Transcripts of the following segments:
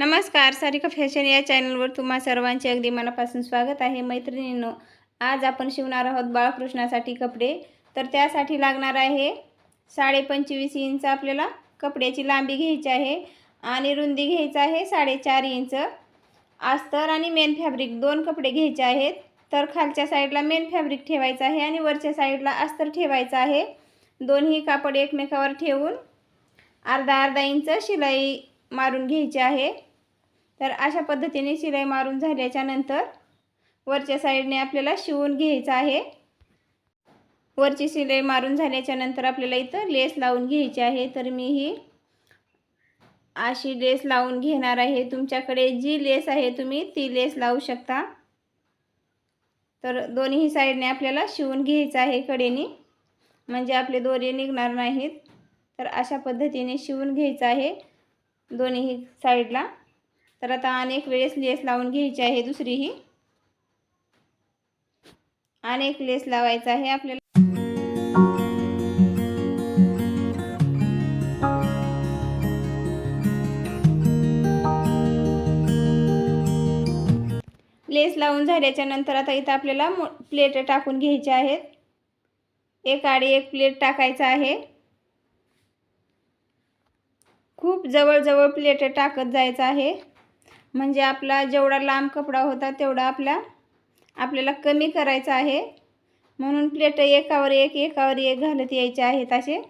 नमस्कार सारिका फॅशन या चॅनलवर तुम्हा सर्वांचे अगदी मनापासून स्वागत आहे. मैत्रिणींनो आज आपण शिवणार आहोत बाळकृष्णासाठी कपडे. तर त्यासाठी लागणार आहे साडेपंचवीस इंच आपल्याला कपड्याची लांबी घ्यायची आहे आणि रुंदी घ्यायचं आहे साडेचार इंच. अस्तर आणि मेन फॅब्रिक दोन कपडे घ्यायचे आहेत. तर खालच्या साईडला मेन फॅब्रिक ठेवायचं आहे आणि वरच्या साईडला अस्तर ठेवायचं आहे. दोन्ही कापड एकमेकावर ठेवून अर्धा अर्धा इंच शिलाई मारून घ्यायची आहे. तर अशा पद्धतीने शिलाई मारून झाल्याच्यानंतर वरच्या साईडने आपल्याला शिवून घ्यायचं आहे. वरची शिलाई मारून झाल्याच्यानंतर आपल्याला इथं लेस लावून घ्यायची आहे. तर मी ही अशी लेस लावून घेणार आहे. तुमच्याकडे जी लेस आहे तुम्ही ती लेस लावू शकता. तर दोन्ही साईडने आपल्याला शिवून घ्यायचं आहे कडेने. म्हणजे आपले दोरे निघणार नाहीत. तर अशा पद्धतीने शिवून घ्यायचं आहे. दोन्ही साईडला. तर आता अनेक वेळेस लेस लावून घ्यायची आहे दुसरी ही अनेक लेस लावायचा आहे आपल्याला. लेस लावून झाल्याच्यानंतर आता इथं आपल्याला प्लेट टाकून घ्यायच्या आहेत. एक आडी एक प्लेट टाकायचा आहे. खूप जवळजवळ प्लेट टाकत जायचं आहे. म्हणजे आपला जेवढा लांब कपडा होता तेवढा आपला आपल्याला कमी करायचा आहे. म्हणून प्लेट एकावर एक एकावर एक घालत यायचे आहेत असे.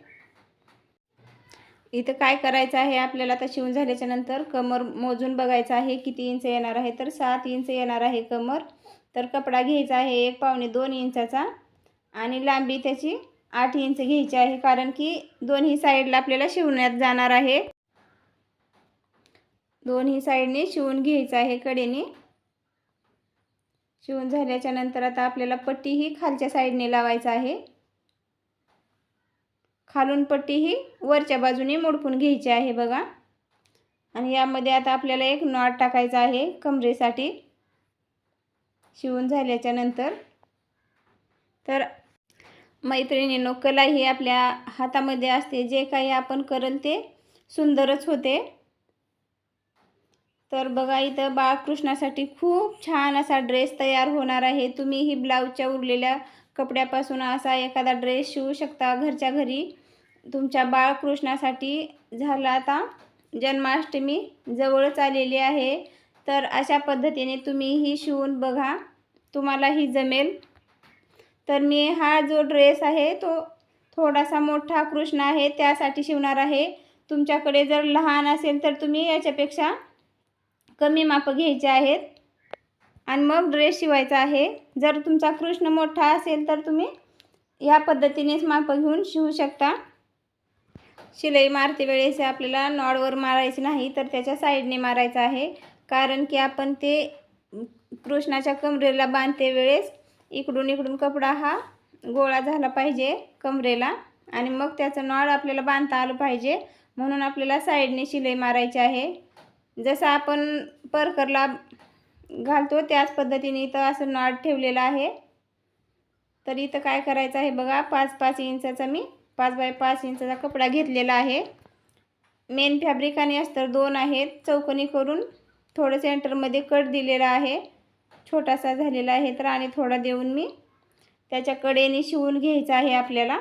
इथं काय करायचं आहे? आपल्याला आता शिवून झाल्याच्यानंतर कमर मोजून बघायचं आहे. किती इंच येणार आहे? तर सात इंच येणार आहे कमर. तर कपडा घ्यायचा आहे एक पावणे दोन इंचाचा आणि लांबी त्याची आठ इंच घ्यायची आहे. कारण की दोन्ही साईडला आपल्याला शिवण्यात जाणार आहे. दोन्ही साईडने शिवून घ्यायचं आहे कडेने. शिवून झाल्याच्यानंतर आता आपल्याला पट्टी ही खालच्या साईडने लावायचं आहे. खालून पट्टी ही वरच्या बाजूने मोडपून घ्यायची आहे बघा. आणि यामध्ये आता आपल्याला एक नॉट टाकायचा आहे कमरेसाठी. शिवून झाल्याच्यानंतर. तर मैत्रिणीनो कला ही आपल्या हातामध्ये असते. जे काही आपण करल ते सुंदरच होते. तर बघा इथं बाळकृष्णासाठी खूप छान असा ड्रेस तयार होणार आहे. तुम्ही ही ब्लाऊजच्या उरलेल्या कपड्यापासून असा एखादा ड्रेस शिवू शकता घरच्या घरी. तुमच्या बाळकृष्णासाठी झाला आता जन्माष्टमी जवळच आलेली आहे. तर अशा पद्धतीने तुम्ही ही शिवून बघा तुम्हाला ही जमेल. तर मी हा जो ड्रेस आहे तो थोडासा मोठा कृष्ण आहे त्यासाठी शिवणार आहे. तुमच्याकडे जर लहान असेल तर तुम्ही याच्यापेक्षा कमी मापं घ्यायचे आहेत. आणि मग ड्रेस शिवायचा आहे. जर तुमचा कृष्ण मोठा असेल तर तुम्ही या पद्धतीनेच मापं घेऊन शिवू शकता. शिलाई मारते वेळेस आपल्याला नॉडवर मारायची नाही तर त्याच्या साईडने मारायचं आहे. कारण की आपण ते कृष्णाच्या कमरेला बांधते वेळेस इकडून इकडून कपडा हा गोळा झाला पाहिजे कमरेला. आणि मग त्याचं नॉड आपल्याला बांधता आलं पाहिजे. म्हणून आपल्याला साईडने शिलाई मारायची आहे. जसं आपण परकरला घालतो त्याच पद्धतीने इथं असं नॉट ठेवलेलं आहे. तर इथं काय करायचं आहे बघा पाच पाच इंचाचा मी पाच बाय पाच इंचाचा कपडा घेतलेला आहे. मेन फॅब्रिक आणि अस्तर दोन आहेत. चौकनी करून थोडं सेंटरमध्ये कट दिलेला आहे. छोटासा झालेला आहे तर आणि थोडा देऊन मी त्याच्या कडेने शिवून घ्यायचा आहे आपल्याला.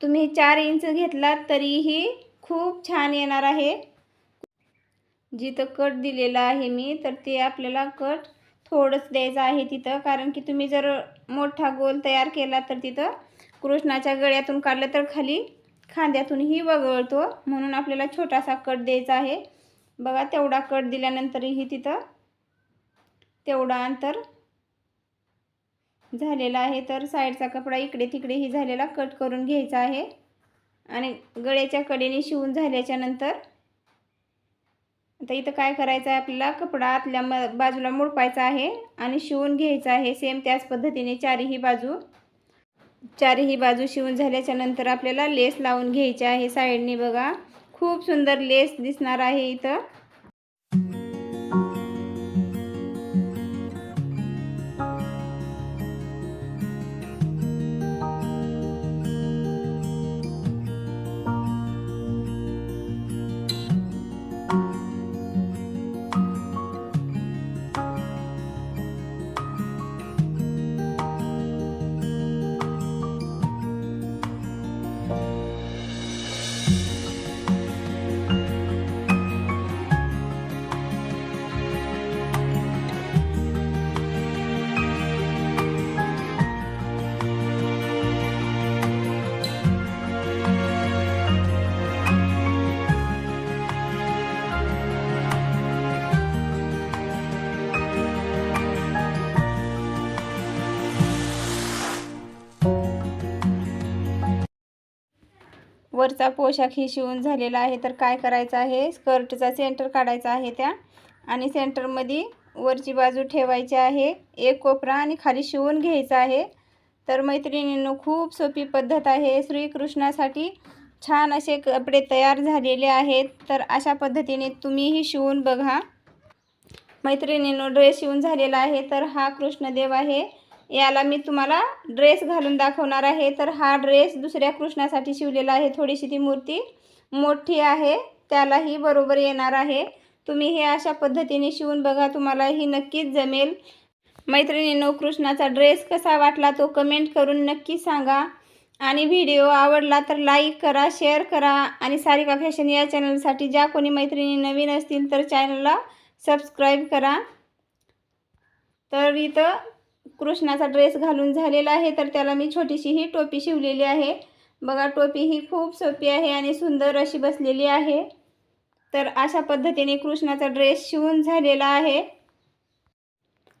तुम्ही चार इंच घेतलात तरीही खूप छान येणार आहे. जिथं कट दिलेलं आहे मी तर ते आपल्याला कट थोडंच द्यायचं आहे तिथं. कारण की तुम्ही जर मोठा गोल तयार केला तर तिथं कृष्णाच्या गळ्यातून काढलं तर खाली खांद्यातूनही वगळतो. म्हणून आपल्याला छोटासा कट द्यायचा आहे. बघा तेवढा कट दिल्यानंतरही तिथं तेवढा अंतर झालेला आहे. तर साईडचा कपडा इकडे तिकडेही झालेला कट करून घ्यायचा आहे. आणि गळ्याच्या कडेने शिवून झाल्याच्यानंतर आता इथं काय करायचं आहे आपल्याला? कपडा आतल्या म बाजूला मुडपायचा आहे आणि शिवून घ्यायचा आहे. सेम त्याच पद्धतीने चारीही बाजू चारही बाजू शिवून झाल्याच्यानंतर आपल्याला लेस लावून घ्यायची आहे साईडने बघा. खूप सुंदर लेस दिसणार आहे इथं. वरचा पोशाख ही शिवून झालेला आहे. तर काय करायचं आहे? स्कर्टचा सेंटर काढायचा आहे त्या. आणि सेंटरमध्ये वरची बाजू ठेवायची आहे. एक कोपरा आणि खाली शिवून घ्यायचा आहे. तर मैत्रिणींनो खूप सोपी पद्धत आहे. श्रीकृष्णासाठी छान असे कपडे तयार झालेले आहेत. तर अशा पद्धतीने तुम्हीही शिवून बघा. मैत्रिणींनो ड्रेस शिवून झालेला आहे. तर हा कृष्णदेव आहे. याला मी तुम्हाला ड्रेस घालून दाखवणार आहे. तर हा ड्रेस दुसऱ्या कृष्णासाठी शिवलेला आहे. थोडीशी ती मूर्ती मोठी आहे. त्यालाही बरोबर येणार आहे. तुम्ही हे अशा पद्धतीने शिवून बघा. तुम्हालाही नक्कीच जमेल. मैत्रिणींनो कृष्णाचा ड्रेस कसा वाटला तो कमेंट करून नक्की सांगा. आणि व्हिडिओ आवडला तर लाईक करा शेअर करा. आणि सारिका फॅशन या चॅनलसाठी ज्या कोणी मैत्रिणी नवीन असतील तर चॅनलला सबस्क्राईब करा. तर इथं कृष्णाचा ड्रेस घालून झालेला आहे तर त्याला मी छोटीशी ही टोपी शिवलेली आहे. बघा टोपी ही खूप सोपी आहे आणि सुंदर अशी बसलेली आहे. तर अशा पद्धतीने कृष्णाचा ड्रेस शिवून झालेला आहे.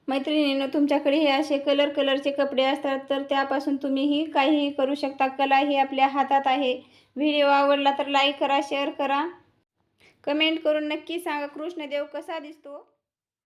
मैत्रिणीनं तुमच्याकडे हे असे कलर कलरचे कपडे असतात तर त्यापासून तुम्हीही काहीही करू शकता. कला ही आपल्या हातात आहे. व्हिडिओ आवडला तर लाईक करा शेअर करा. कमेंट करून नक्की सांगा कृष्णदेव कसा दिसतो?